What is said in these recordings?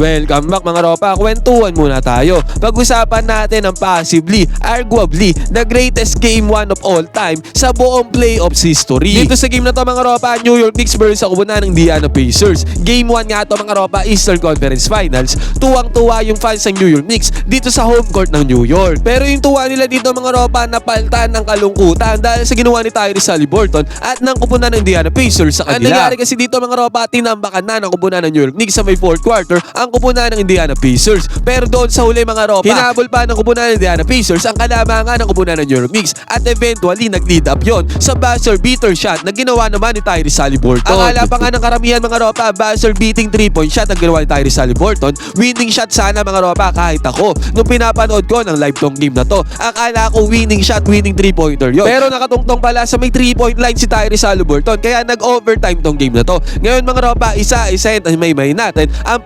Welcome back mga ropa, kwentuhan muna tayo. Pag-usapan natin ang possibly, arguably, the greatest game one of all time sa buong playoffs history. Dito sa game na to mga ropa, New York Knicks versus ako na ng Indiana Pacers. Game 1 nga to mga ropa, Eastern Conference Finals. Tuwang-tuwa yung fans ng New York Knicks dito sa home court ng New York. Pero yung tuwa nila dito mga ropa, napaltan ng kalungkutan dahil sa ginawa ni Tyrese Halliburton at ng kupunan ng Indiana Pacers sa kanila. Ang nangyari kasi dito mga ropa, tinambakan na ng kupunan ng New York Knicks sa may fourth quarter ang kupunan ng Indiana Pacers. Pero doon sa huli mga ropa, hinabol pa ng kupunan ng Indiana Pacers ang kalamangan ng kupunan ng New York Knicks at eventually nag-lead up yon sa buzzer beater shot na ginawa naman ni Tyrese Halliburton. Akala pa nga ng karamihan mga ropa, buzzer beating 3-point shot ang ginawa ni Tyrese Halliburton. Winning shot sana mga ropa kahit ako. Nung pinapanood ko ng live tong game na to, akala ko winning shot, winning 3-pointer yon. Pero nakatungtong pala sa may 3-point line si Tyrese Halliburton kaya nag-overtime tong game na to. Ngayon mga ropa, isa-isa may may natin ang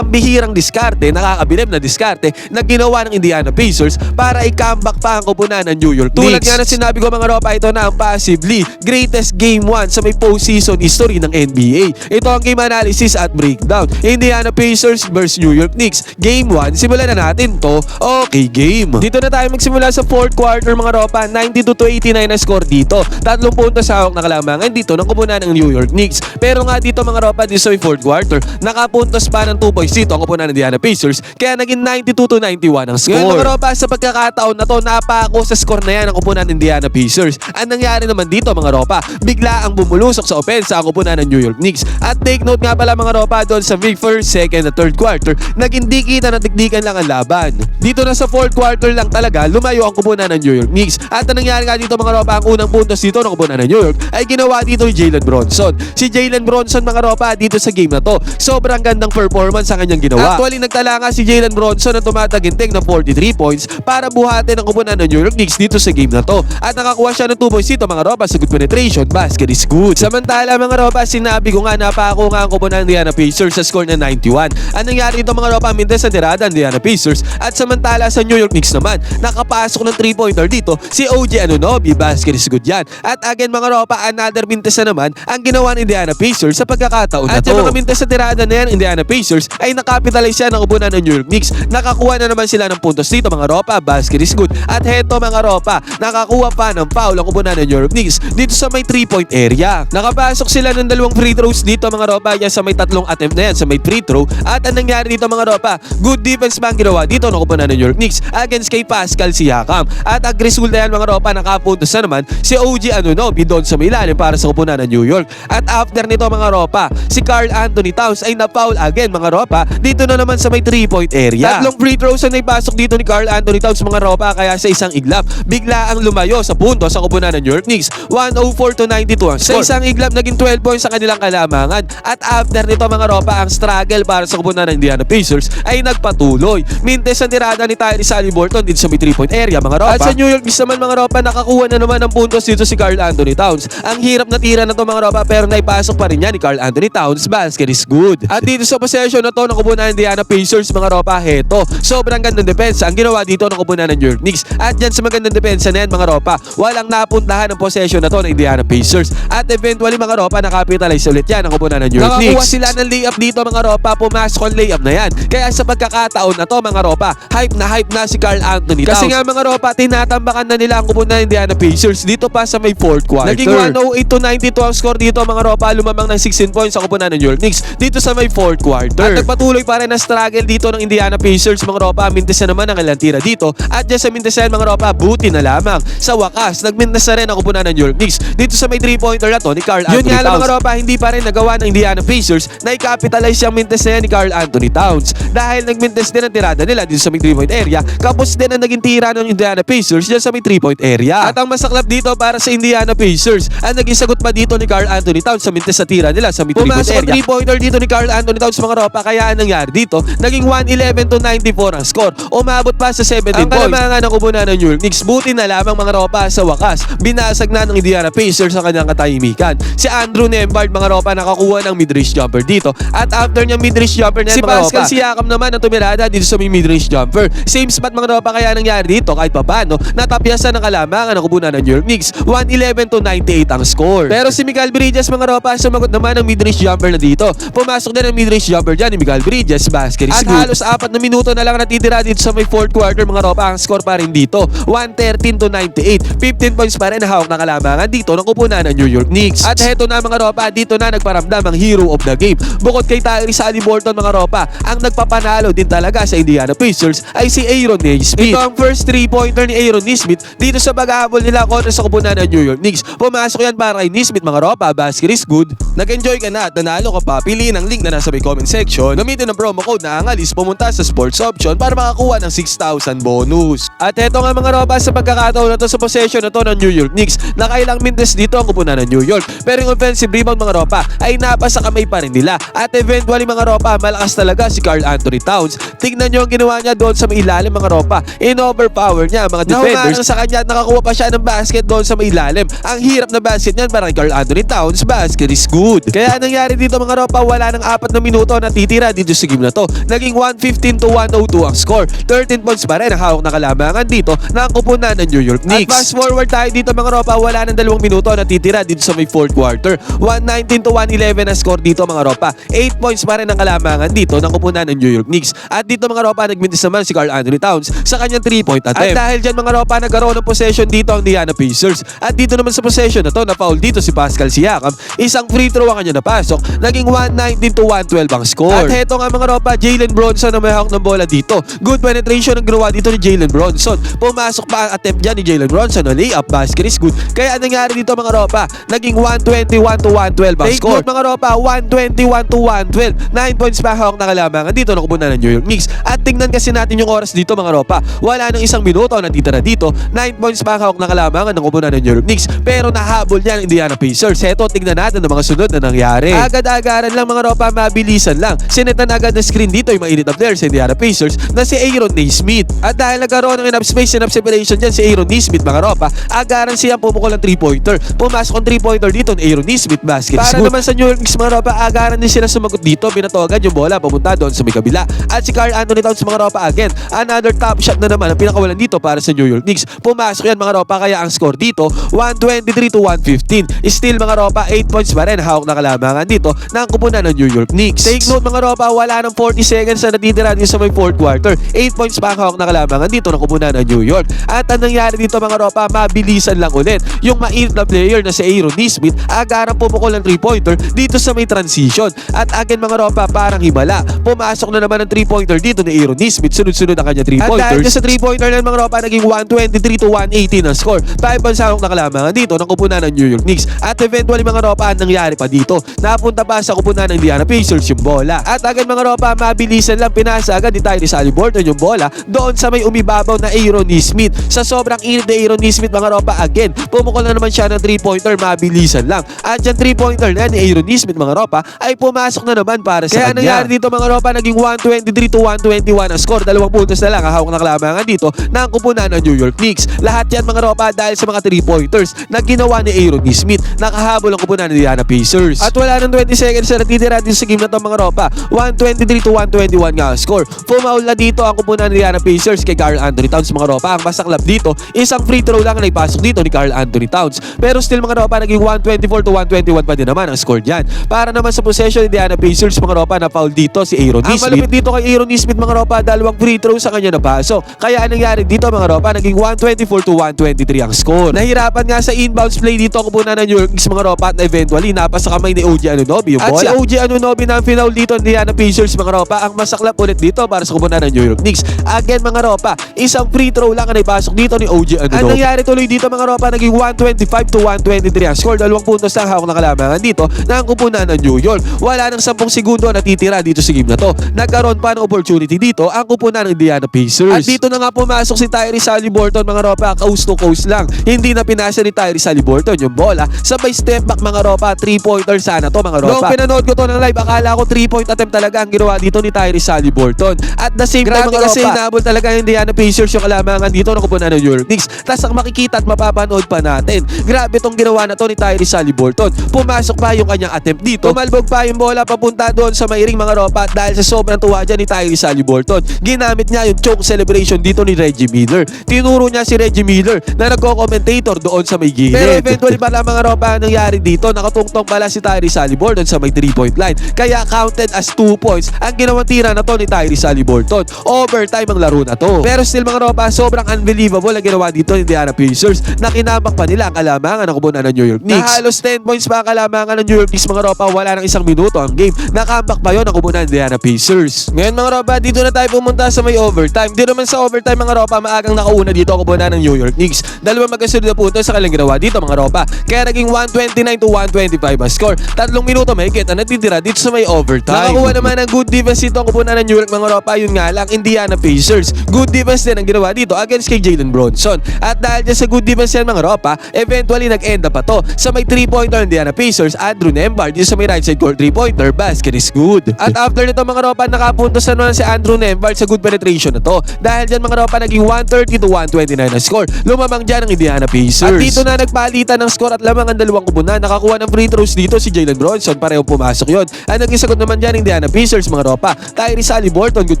pambihirang diskarte, nakakabilib na diskarte na ginawa ng Indiana Pacers para i-comeback pa ang kupunan ng New York Knicks. Tulad nga na sinabi ko mga ropa, ito na ang possibly greatest game 1 sa may postseason history ng NBA. Ito ang game analysis at breakdown. Indiana Pacers versus New York Knicks. Game 1, simulan na natin to. Okay, game. Dito na tayo magsimula sa fourth quarter mga ropa. 92 to 89 na score dito. Tatlong puntos sa hawak na kalamangan dito ng kupunan ng New York Knicks. Pero nga dito mga ropa, dito sa fourth quarter, nakapuntos pa ng 2 points dito ang kupunan ng Indiana Pacers. Kaya naging 92 to 91 ang score. Ngayon mga sa pagkakataon na to, napako sa score na yan ang kupunan ng Indiana Pacers. Ang nangyari naman dito mga ropa, bigla ang bumulusok sa opensa ang kupunan ng New York Knicks. At take note nga pala mga ropa doon sa big first, second, at third quarter, naging di kita na tikdikan lang ang laban. Dito na sa fourth quarter lang talaga, lumayo ang kupunan ng New York Knicks. At ang nangyari nga dito mga ropa, ang unang puntos dito ng kupunan ng New York ay ginawa dito ni Jalen Bronson. Si Jalen Bronson mga ropa dito sa game na to, sobrang gandang performance ang kanyang ginawa. Actually, nagtala nga si Jalen Bronson na tumataginting ng 43 points para buhatin ang kupunan ng New York Knicks dito sa game na to. At nakakuha siya ng 2 points dito mga ropa sa good penetration, basket is good. Samantala mga ropa, sinabi ko nga napako nga ang kupunan ng Indiana Pacers sa score na 91. Ang nangyari dito mga ropa, mintes sa tirada ng Indiana Pacers at samantala sa New York Knicks naman, nakapasok ng 3-pointer dito si OG Anunoby, basket is good yan. At again mga ropa, another mintes na naman ang ginawa ng Indiana Pacers sa pagkakataon na At to. yung mga mintes sa tirada na yan, Indiana Pacers, ay nakapitalize siya ng kupunan ng New York Knicks. Nakakuha na naman sila ng puntos dito mga ropa, basket is good. At heto mga ropa, nakakuha pa ng foul ang kupunan ng New York Knicks dito sa may 3-point area. Nakapasok sila ng dalawang free throws dito mga ropa, yan sa may tatlong attempt na yan sa may free throw. At ang nangyari dito mga ropa, good defense pa ang ginawa dito ng kupunan ng New York Knicks against kay Pascal Siakam. At ang resulta yan mga ropa, nakapuntos na naman si OG Anunoby doon sa may ilalim para sa kupunan ng New York. At after nito mga ropa, si Carl Anthony Towns ay na-foul again mga ropa dito na naman sa may 3-point area. Tatlong free throws ang naipasok dito ni Carl Anthony Towns mga ropa kaya sa isang iglap, bigla ang lumayo sa punto sa kupunan ng New York Knicks. 104 to 92 ang score. Sa isang iglap, naging 12 points sa kanilang kalamangan. At after nito mga ropa, ang struggle para sa kupunan ng Indiana Pacers ay nagpatuloy. Mintes ang tirada ni Tyrese Halliburton dito sa may 3-point area mga ropa. At sa New York Knicks naman mga ropa, nakakuha na naman ng puntos dito si Carl Anthony Towns. Ang hirap na tira na to mga ropa pero naipasok pa rin yan ni Carl Anthony Towns. Basket is good. At dito sa possession na to ng kupunan ng Indiana Pacers mga ropa, heto. Sobrang gandang depensa ang ginawa dito ng kupunan ng New York Knicks. At dyan sa magandang depensa na yan mga ropa, walang napuntahan ng possession na to ng Indiana Pacers. At eventually mga ropa, nakapitalize ulit yan ang kupunan ng New York Nakakuha Knicks. sila ng layup dito mga ropa, pumasok ang layup na yan. Kaya sa pagkakataon na to mga ropa, hype na hype na si Carl Anthony Towns. Kasi nga mga ropa, tinatambakan na nila ang kupunan ng Indiana Pacers dito pa sa may fourth quarter. Naging 108 to 92 ang score dito mga ropa, lumamang ng 16 points sa kupunan ng New York Knicks dito sa may fourth quarter. At nagpatuloy pa rin ang struggle dito ng Indiana Pacers mga ropa, mintes na naman ang ilang tira dito. At dyan sa mintes na yan, mga ropa, buti na lamang. Sa wakas, nagmintes na rin ang kupunan ng New York Knicks dito sa may 3-pointer na to ni Carl Anthony Yun nga lang, mga ropa, hindi pa rin nagawa ng Indiana Pacers na i-capitalize yung mintes na yan ni Carl Anthony Towns. Dahil nagmintes din ang tirada nila dito sa may 3-point area, kapos din ang naging tira ng Indiana Pacers dyan sa may 3-point area. At ang masaklap dito para sa Indiana Pacers, ang naging sagot pa dito ni Carl Anthony Towns sa mintes sa tira nila sa may 3-point Pumasok area. Ang 3-pointer dito ni Carl Anthony Towns mga ropa, kaya ang nangyari dito, naging 111 to 94 ang score. Umabot pa sa 17 Ang points. Ang kalamangan ng kubunan ng New York Knicks, buti na lamang mga ropa sa wakas. Binasag na ng Indiana Pacers sa kanyang katahimikan. Si Andrew Nembhard mga ropa nakakuha ng mid-range jumper dito. At after niya mid-range jumper na Si mga Pascal ropa, Siakam naman ang tumirada dito sa may mid-range jumper. Same spot mga ropa kaya nangyari dito kahit papano. Natapyasan ng kalamangan ng kubunan ng New York Knicks. 111 to 98 ang score. Pero si Miguel Bridges mga ropa sumagot naman ng mid-range jumper na dito. Pumasok din ang mid-range jumper dyan ni Miguel Bridges Basket is At halos apat na minuto na lang natitira dito sa may fourth quarter mga ropa. Ang score pa rin dito, 113 to 98. 15 points pa rin na hawak na kalamangan dito ng kupunan ng New York Knicks. At heto na mga ropa, dito na nagparamdam ang hero of the game. Bukod kay Tyrese Haliburton mga ropa, ang nagpapanalo din talaga sa Indiana Pacers ay si Aaron Nesmith. Ito ang first three-pointer ni Aaron Nesmith dito sa pag-ahabol nila kontra sa kupunan ng New York Knicks. Pumasok yan para kay Nesmith mga ropa, basket is good. Nag-enjoy ka na at nanalo ka pa, piliin ang link na nasa may comment section. Gamitin ang promo code na angalis pumunta sa sports option para makakuha ng 6,000 bonus. At eto nga mga ropa sa pagkakataon na to sa possession na to ng New York Knicks. Nakailang minutes dito ang kupunan ng New York. Pero yung offensive rebound mga ropa ay napasa kamay pa rin nila. At eventually mga ropa, malakas talaga si Carl Anthony Towns. Tignan nyo ang ginawa niya doon sa may ilalim mga ropa. In-overpower niya mga defenders. sa kanya at nakakuha pa siya ng basket doon sa may ilalim. Ang hirap na basket niyan para kay Carl Anthony Towns, basket is good. Kaya nangyari dito mga ropa, wala ng apat na minuto na titira dito sa game na to. Naging 115 to 102 ang score. 13 points pa rin ang hawak na kalamangan dito na ang kupunan ng New York Knicks. At fast forward tayo dito mga ropa, wala ng dalawang minuto na titira dito sa may fourth quarter. 119 to 111 ang score dito mga ropa. 8 points pa rin ang kalamangan dito ng kupunan ng New York Knicks. At dito mga ropa, nagmintis naman si Carl Anthony Towns sa kanyang 3-point attempt. At dahil dyan mga ropa, nagkaroon ng possession dito ang Indiana Pacers. At dito naman sa possession na to, na foul dito si Pascal Siakam. Isang free throw ang kanya napasok. Naging 119 to 112 ang score. At heto nga mga ropa, Jalen Bronson na may hawak ng bola dito. Good penetration ang ginawa dito ni Jalen Bronson. Pumasok pa ang attempt niya ni Jalen Bronson. No, layup basket is good. Kaya nangyari dito mga ropa, naging 121 to 112 ang Take score. mga ropa, 121 to 112. 9 points pa hawak na kalamangan dito na kupunan ng New York Knicks. At tingnan kasi natin yung oras dito mga ropa. Wala nang isang minuto na titira dito. 9 points pa hawak na kalamangan ng kupunan ng New York Knicks. Pero nahabol niya ang Indiana Pacers. Heto, tingnan natin ang mga sunod na nangyari. Agad-agaran lang mga ropa, mabilisan lang. Sinetan agad na screen dito yung mainit na players sa Indiana Pacers na si Aaron Naismith. At dahil nagkaroon ng enough space, enough separation dyan si Aaron Naismith mga ropa, agaran siya pumukol ng 3-pointer. Pumasok ang 3-pointer dito ni Aaron Naismith basket. Para naman sa New York Knicks mga ropa, agaran din sila sumagot dito. Binatogan yung bola papunta doon sa may kabila. At si Carl Anthony Towns mga ropa again. Another top shot na naman ang pinakawalan dito para sa New York Knicks. Pumasok yan mga ropa kaya ang score dito 123 to 115. Still mga ropa 8 points pa rin hawak na kalamangan dito ng kupunan ng New York Knicks. Take note mga ropa wala ng 40 seconds na natitira dito sa may fourth quarter. 8 points pa ang hawak na kalamangan dito ng kupunan ng New York. At ang nangyari dito mga ropa mabilisan lang ulit. Yung mainit na player na si Aaron Nesmith agarang pumukol ng 3-pointer dito sa may transition. At again mga ropa parang himala. Pumasok na naman ng 3-pointer dito ni Aaron Nesmith. Sunod-sunod ang kanya 3-pointers. At dahil sa 3-pointer na mga ropa naging 123 to 118 ang score. 5 points hawak na kalamangan dito ng kupunan ng New York Knicks. At eventually mga ropa ang nangyari pa dito. Napunta pa sa kupunan ng Indiana Pacers yung bola. At agad mga ropa mabilisan lang pinasa agad ni Tyrese Haliburton yung bola doon sa may umibabaw na Aaron Nesmith. Sa sobrang init na Aaron Nesmith mga ropa again. Pumukol na naman siya ng 3-pointer mabilisan lang. At yung 3-pointer na ni Aaron Nesmith mga ropa ay pumasok na naman para sa Kaya kanya. nangyari dito mga ropa naging 123 to 121 ang score. Dalawang puntos na lang ang hawak na kalamangan dito ng kupunan ng New York Knicks. Lahat yan mga ropa dahil sa mga 3-pointers na ginawa ni Aaron Nesmith. Nakahabol ang kupunan ng Indiana Pacers. At wala ng 20 seconds na natitira din sa game na to mga ropa. 123 to 121 nga ang score. Fumaul na dito ang kupunan ng Indiana Pacers kay Carl Anthony Towns mga ropa. Ang masaklap dito, isang free throw lang ang naipasok dito ni Carl Anthony Towns. Pero still mga ropa, naging 124 to 121 pa din naman ang score dyan. Para naman sa possession ni Indiana Pacers mga ropa na foul dito si Aaron Ang Nesmith. malapit dito kay Aaron Nesmith mga ropa, dalawang free throw sa kanya napasok. Kaya anong nangyari dito mga ropa, naging 124 to 123 ang score. Nahirapan nga sa inbounds play dito ang kupunan ng New York Knicks mga ropa at eventually napasa kamay ni OG Anunoby yung At bola. si OG Anunoby na ang final dito ni Indiana Pacers mga ropa, ang masaklap ulit dito para sa kupunan ng New York Knicks. Again mga ropa, isang free throw lang ang naipasok dito ni OG Anunoby. Ang nangyari tuloy dito mga ropa, naging 125 to 123 ang score. Dalawang puntos lang hawak na kalamangan dito ng kupunan ng New York. Wala nang 10 segundo na natitira dito sa game na to. Nagkaroon pa ng opportunity dito ang kupunan ng Indiana Pacers. At dito na nga pumasok si Tyrese Haliburton mga ropa, coast to coast lang. Hindi na pinasa ni Tyrese Haliburton yung bola. Sabay step back mga ropa, 3-pointer sana to mga ropa. Noong pinanood ko to ng live, akala ko 3-point attempt talaga ang ginawa dito ni Tyrese Haliburton. At the same time Grabe mga kasi ropa, hinabol talaga yung Indiana Pacers Pacers yung kalamangan dito ng kupunan ng New York Knicks. Tapos ang makikita at mapapanood pa natin, grabe tong ginawa na to ni Tyrese Halliburton. Pumasok pa yung kanyang attempt dito. Tumalbog pa yung bola papunta doon sa mairing mga ropa dahil sa sobrang tuwa dyan ni Tyrese Halliburton, ginamit niya yung choke celebration dito ni Reggie Miller. Tinuro niya si Reggie Miller na nagko-commentator doon sa may gilid. Pero eventually pala mga ropa ang nangyari dito, nakatungtong pala si Tyrese Halliburton sa may 3-point line. Kaya counted as 2 points ang ginawang tira na to ni Tyrese Halliburton. Overtime ang laro na to. Pero still mga ropa, sobrang unbelievable ang ginawa dito ni Indiana Pacers na kinamak pa nila ang kalamangan ng kubunan ng New York Knicks. Na halos 10 points pa ang kalamangan ng New York Knicks mga ropa, wala nang isang minuto ang game. Nakambak pa yon ang kubunan ng Indiana Pacers. Ngayon mga ropa, dito na tayo pumunta sa may overtime. Di naman sa overtime mga ropa, maagang nakauna dito ang kubunan ng New York Knicks. Dalawa magkasunod na punto sa kanilang ginawa dito mga ropa. Kaya naging 129 to 125 ang score. Tatlong minuto may ang natitira dito sa may overtime. Nakakuha naman ng good defense dito ang kupunan ng New York mga ropa. Yun nga lang, Indiana Pacers. Good defense din ang ginawa dito against kay Jalen Bronson. At dahil dyan sa good defense yan mga ropa, eventually nag-end pa to sa may 3-pointer ng Indiana Pacers, Andrew Nembhard. Dito sa may right side court 3-pointer, basket is good. At after nito mga ropa, nakapuntos na naman si Andrew Nembhard sa good penetration na to. Dahil dyan mga ropa, naging 130 to 129 na score. Lumamang dyan ang Indiana Pacers. At dito na nagpalitan ng score at lamang ang dalawang kubunan. Nakakuha ng free throws dito si Jalen Bronson. Pareho pumasok yon. Ang naging sagot naman dyan Indiana Pacers mga ropa. Tyrese Halliburton, good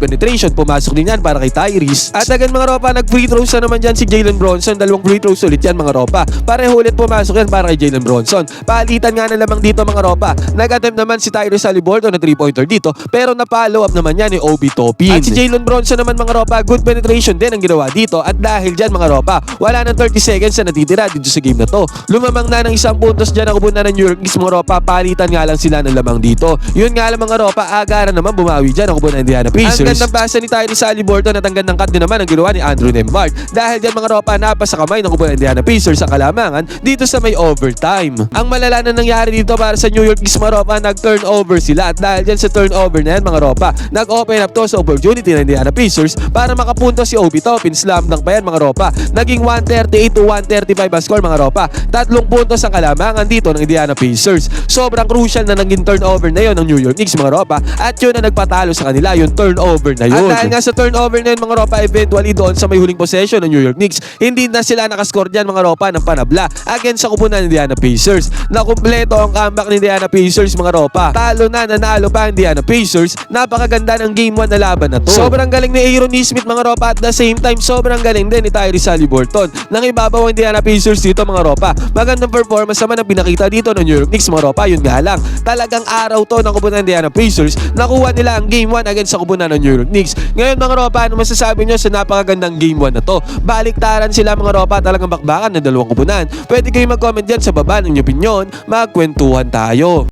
penetration. Pumasok din yan para kay Tyrese. At again mga ropa, nag-free throws na naman dyan si Jalen Bronson. Dalawang free throws ulit yan mga ropa. Pareho ulit pumasok yan para kay Jalen Bronson. Palitan nga na lamang dito mga ropa. Nag-attempt naman si Tyrese Halliburton na 3-pointer dito. Pero na-follow up naman yan ni Obi Topin. At si Jalen Bronson naman mga ropa, good penetration din ang ginawa dito. At dahil dyan mga ropa, wala nang 30 seconds na natitira dito sa game na to. Lumamang na ng isang puntos dyan ang kubunan ng New York Knicks mga ropa. Palitan nga lang sila ng lamang dito. Yun nga lang mga ropa, agaran naman bumawi dyan ang kubunan ng Indiana Pacers. Ang gandang pasa ni Tyrese Halliburton at ang gandang cut din naman ang ginawa ni Andrew Nembhard. Dahil dyan mga ropa, napasa kamay ng kubunan ng Indiana Pacers sa kalamangan dito sa may overtime. Ang malala na nangyari dito para sa New York Knicks mga ropa, nag-turnover sila at dahil dyan sa turnover na yan mga ropa, nag-open up to sa opportunity ng Indiana Pacers para makapunto si Obi Toppin. Slam dunk pa yan mga ropa. Naging 138 to 135 ang score mga ropa. Tatlong puntos ang kalamangan dito ng Indiana Pacers. Sobrang crucial na naging turnover na yon ng New York Knicks mga ropa at yun na nagpatalo sa kanila yung turnover na yun. At dahil nga sa turnover na yun mga ropa, eventually doon sa may huling possession ng New York Knicks, hindi na sila nakascore dyan mga ropa ng panabla against sa kupunan ng Indiana Pacers. Nakumpleto ang comeback ni Indiana Pacers mga ropa. Talo na, nanalo pa ang Indiana Pacers. Napakaganda ng game 1 na laban na to. Sobrang galing ni Aaron Nesmith mga ropa at the same time sobrang galing din ni Tyrese Halliburton. Nang ibabaw ang Indiana Pacers dito mga ropa. Magandang performance naman ang pinakita dito ng New York Knicks mga ropa. Yun nga lang, talagang araw to ng kupunan ng Indiana Pacers. Nakuha nila ang game 1 against sa kupunan ng New York Knicks. Ngayon mga ropa, ano masasabi nyo sa napakagandang game 1 na to? Baliktaran sila mga ropa, talagang bakbakan ng dalawang kupunan. Pwede kayo mag-comment dyan sa baba ng inyong opinion. Magkwentuhan tayo.